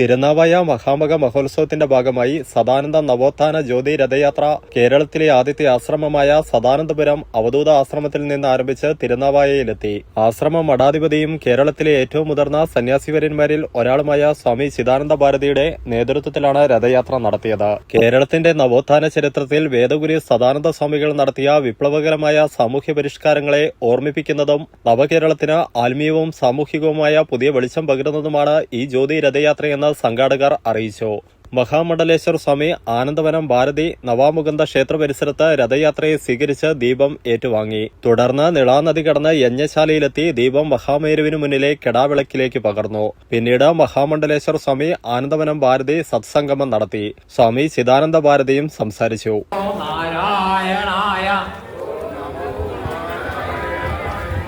തിരുനാവായ മഹാമക മഹോത്സവത്തിന്റെ ഭാഗമായി സദാനന്ദ നവോത്ഥാന ജ്യോതി രഥയാത്ര കേരളത്തിലെ ആദ്യത്തെ ആശ്രമമായ സദാനന്ദപുരം അവധൂത ആശ്രമത്തിൽ നിന്ന് ആരംഭിച്ച് തിരുനാവായയിലെത്തി. ആശ്രമ മഠാധിപതിയും കേരളത്തിലെ ഏറ്റവും മുതിർന്ന സന്യാസിവര്യന്മാരിൽ ഒരാളുമായ സ്വാമി ചിദാനന്ദ ഭാരതിയുടെ നേതൃത്വത്തിലാണ് രഥയാത്ര നടത്തിയത്. കേരളത്തിന്റെ നവോത്ഥാന ചരിത്രത്തിൽ വേദഗുരു സദാനന്ദ സ്വാമികൾ നടത്തിയ വിപ്ലവകരമായ സാമൂഹ്യ പരിഷ്കാരങ്ങളെ ഓർമ്മിപ്പിക്കുന്നതും നവകേരളത്തിന് ആത്മീയവും സാമൂഹികവുമായ പുതിയ വെളിച്ചം പകരുന്നതുമാണ് ഈ ജ്യോതി രഥയാത്രയെന്ന് സംഘാടകർ അറിയിച്ചു. മഹാമണ്ഡലേശ്വർ സ്വാമി ആനന്ദവനം ഭാരതി നവാമുകുന്ദ ക്ഷേത്ര പരിസരത്ത് രഥയാത്രയെ സ്വീകരിച്ച് ദീപം ഏറ്റുവാങ്ങി. തുടർന്ന് നിളാനദി കടന്ന് യജ്ഞശാലയിലെത്തി ദീപം മഹാമേരുവിനു മുന്നിലെ കെടാവിളക്കിലേക്ക് പകർന്നു. പിന്നീട് മഹാമണ്ഡലേശ്വർ സ്വാമി ആനന്ദവനം ഭാരതി സത്സംഗമം നടത്തി. സ്വാമി ചിദാനന്ദ ഭാരതിയും സംസാരിച്ചു.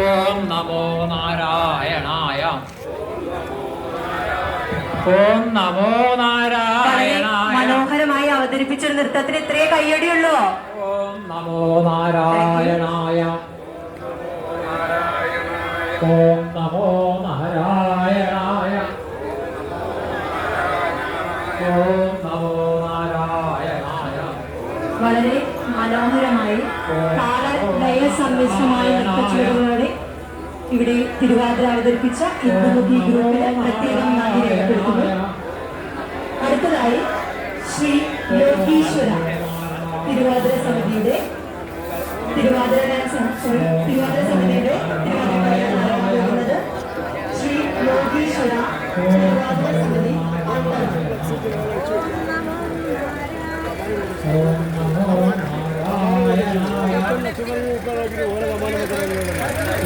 ഓം നമോ നാരായണായ ഓം നമോ നാരായണായ മനോഹരമായി അവതരിപ്പിച്ചൊരു നൃത്തത്തിന് ഇത്രേ കയ്യടിയുള്ളൂ. ഓം നമോ നാരായണായ ഓം നമോ നാരായണായ ഓം നമോ നാരായണായ വളരെ മനോഹരമായി താള ലയ സമ്മിശ്രമായ നൃത്തച്ചുവടുകളോടെ ഇവിടെ തിരുവാതിര അവതരിപ്പിച്ച ഇന്ദുമുഖി ഗ്രൂപ്പിന് പ്രത്യേകം നന്ദി രേഖപ്പെടുത്തുന്നു അടുത്തതായി ശ്രീ യോഗീശ്വര തിരുവാതിര സമിതിയുടെ തിരുവാതിര ഡാൻസ് സോറി തിരുവാതിര സമിതിയുടെ തിരുവാതിര ശ്രീ യോഗീശ്വര തിരുവാതിര സമിതി ഓം നമോ നാരായണായ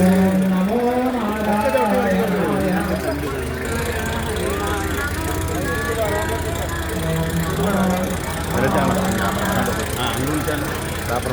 ഓം നമോ നാരായണായ അപ്പുറത്ത്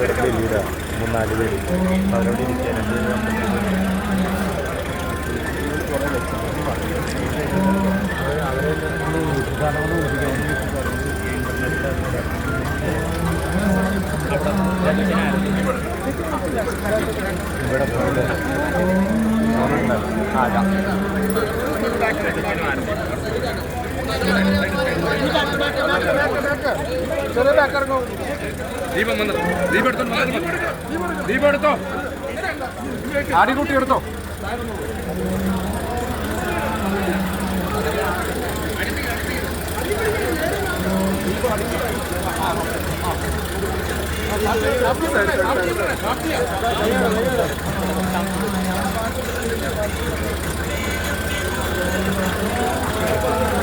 ലീഡാ മൂന്നാൽ പേര്. അവരോട് ഇവിടെ പോയത് ആ ദീപം വന്ന് ദീപം എടുത്തോ. ദീപം എടുത്തോ ആടിക്കുട്ടി എടുത്തോ കമ്പളൊക്കെ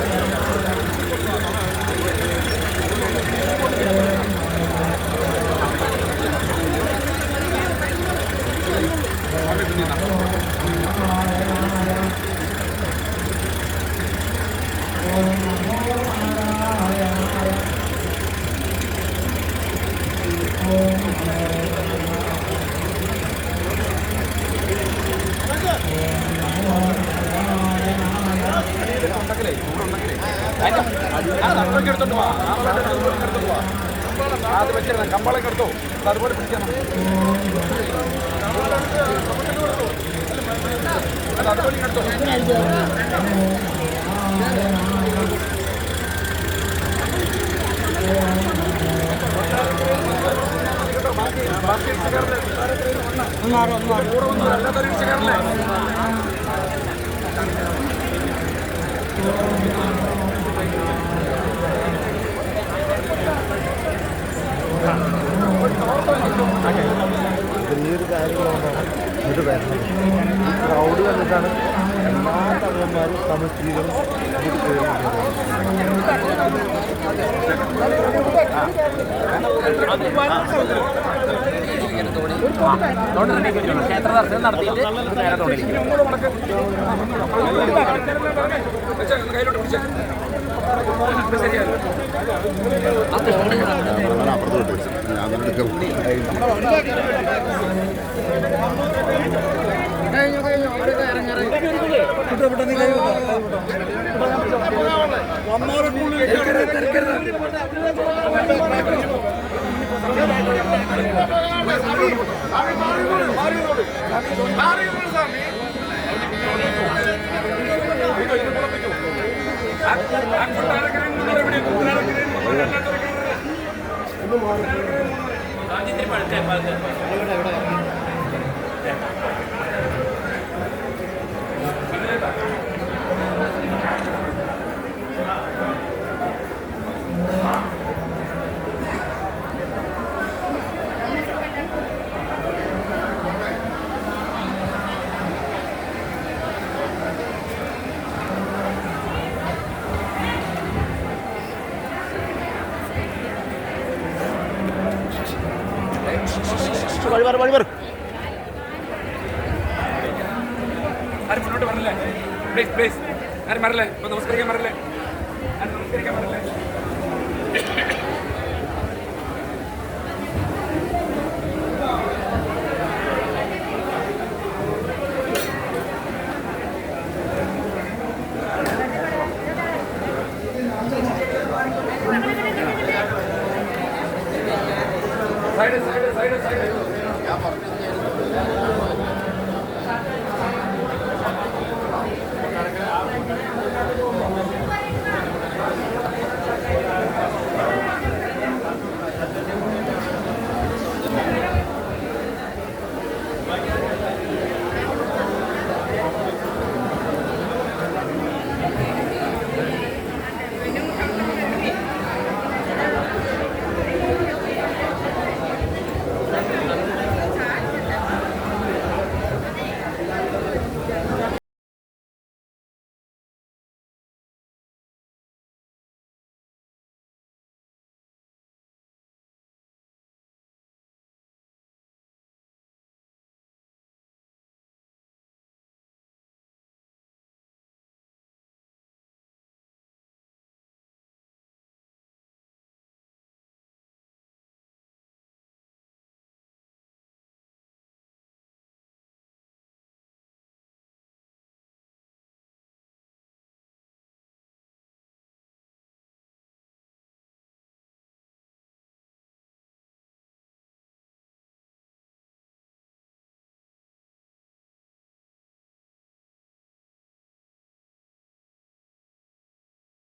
എടുത്തോണ്ട് പോവാ അത് വെച്ചിരുന്ന കമ്പളൊക്കെ എടുത്തോ അതുപോലെ പിടിക്കണം അത് അതുപോലെ എടുത്തോ ബാക്കി ഇടിച്ച് കയറില്ലേ കയറില്ലേ ഈ ഇത് വരുന്നത് ക്രൗഡ് വന്നിട്ടാണ് എല്ലാ തമിഴന്മാരും തമിഴ് സ്ത്രീകളും ക്ഷേത്ര ദർശനം നടത്തിയിട്ട് നേരെ തോന്നിയിരിക്കും കയ്യിലോട്ട് പിടിച്ചേ ശരിയല്ല അപ്പുറത്തോട്ട് വെച്ചു ഞാൻ തന്നെ എടുക്കാം വഴി പറ വഴി പറ ആരും പ്ലീസ് പ്ലീസ് നമസ്കരിക്കാൻ വരല്ലേ? ആരും നമസ്കരിക്കാൻ വരല്ലേ? Side side la.